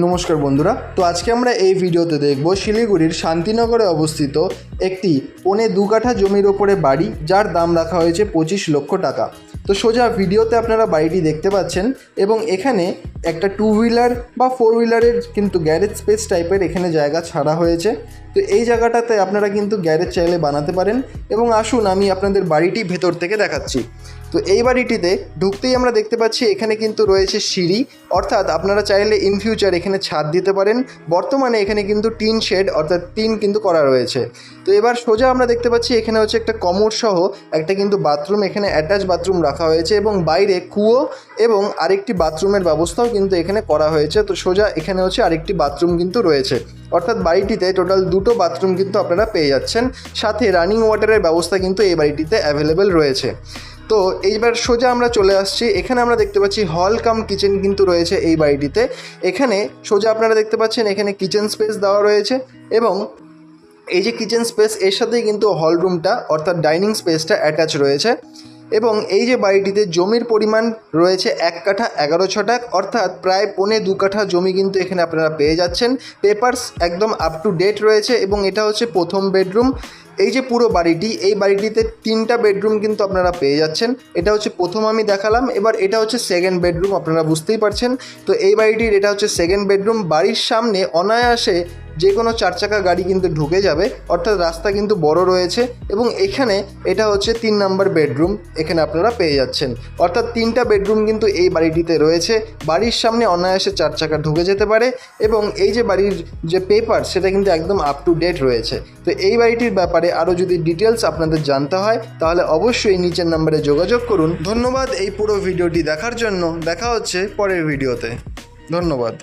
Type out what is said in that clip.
নমস্কার বন্ধুরা। তো আজকে আমরা এই ভিডিওতে দেখব শিলিগুড়ির শান্তিনগরে অবস্থিত একটি পনে দু কাঠা জমির ওপরে বাড়ি, যার দাম রাখা হয়েছে পঁচিশ লক্ষ টাকা। তো সোজা ভিডিওতে আপনারা বাড়িটি দেখতে পাচ্ছেন এবং এখানে একটা টু হুইলার বা ফোর হুইলারের কিন্তু গ্যারেজ স্পেস টাইপের এখানে জায়গা ছাড়া হয়েছে। তো এই জায়গাটাতে আপনারা কিন্তু গ্যারেজ চাইলে বানাতে পারেন এবং আসুন আমি আপনাদের বাড়িটি ভেতর থেকে দেখাচ্ছি। তো এই বাড়িটিতে ঢুকতেই আমরা দেখতে পাচ্ছি এখানে কিন্তু রয়েছে সিঁড়ি, অর্থাৎ আপনারা চাইলে ইন ফিউচার এখানে ছাদ দিতে পারেন। বর্তমানে এখানে কিন্তু টিন শেড, অর্থাৎ টিন কিন্তু করা রয়েছে। তো এবার সোজা আমরা দেখতে পাচ্ছি এখানে হচ্ছে একটা কমোড সহ একটা কিন্তু বাথরুম, এখানে অ্যাটাচ বাথরুম রাখা হয়েছে এবং বাইরে কুয়ো এবং আরেকটি বাথরুমের ব্যবস্থাও কিন্তু এখানে করা হয়েছে। তো সোজা এখানে হচ্ছে আরেকটি বাথরুম কিন্তু রয়েছে। অর্থাৎ বাড়িটিতে টোটাল দুটো বাথরুম কিন্তু আপনারা পেয়ে যাচ্ছেন। সাথে রানিং ওয়াটারের ব্যবস্থা কিন্তু এই বাড়িটিতে অ্যাভেলেবেল রয়েছে। তো এইবার সোজা আমরা চলে আসছি। এখানে আমরা দেখতে পাচ্ছি হল কাম কিচেন কিন্তু রয়েছে এই বাড়িটিতে। এখানে সোজা আপনারা দেখতে পাচ্ছেন এখানে কিচেন স্পেস দেওয়া রয়েছে এবং এই যে কিচেন স্পেস এর সাথেই কিন্তু হল রুমটা অর্থাৎ ডাইনিং স্পেসটা অ্যাটাচ রয়েছে। এবং এই যে বাড়িটিতে জমির পরিমাণ রয়েছে এক কাঠা এগারো ছটাক, অর্থাৎ প্রায় পৌনে দু কাঠা জমি কিন্তু এখানে আপনারা পেয়ে যাচ্ছেন। পেপারস একদম আপ টু ডেট রয়েছে এবং এটা হচ্ছে প্রথম বেডরুম। এই যে পুরো বাড়িটি, এই বাড়িটিতে তিনটা বেডরুম কিন্তু আপনারা পেয়ে যাচ্ছেন। এটা হচ্ছে প্রথম আমি দেখালাম, এবার এটা হচ্ছে সেকেন্ড বেডরুম, আপনারা বুঝতেই পারছেন। তো এই বাড়িটির এটা হচ্ছে সেকেন্ড বেডরুম। বাড়ির সামনে অনায়াসে যে কোনো চার চাকা গাড়ি কিন্তু ঢুকে যাবে, অর্থাৎ রাস্তা কিন্তু বড় রয়েছে এবং এখানে এটা হচ্ছে তিন নাম্বার বেডরুম, এখানে আপনারা পেয়ে যাচ্ছেন। অর্থাৎ তিনটা বেডরুম কিন্তু এই বাড়িটিতে রয়েছে। বাড়ির সামনে অনায়াসে চার চাকা ঢুকে যেতে পারে এবং এই যে বাড়ির যে পেপার, সেটা কিন্তু একদম আপ টু ডেট রয়েছে। তো এই বাড়িটির ব্যাপারে আরও যদি ডিটেলস আপনাদের জানতে হয়, তাহলে অবশ্যই নিচের নাম্বারে যোগাযোগ করুন। ধন্যবাদ এই পুরো ভিডিওটি দেখার জন্য। দেখা হচ্ছে পরের ভিডিওতে। ধন্যবাদ।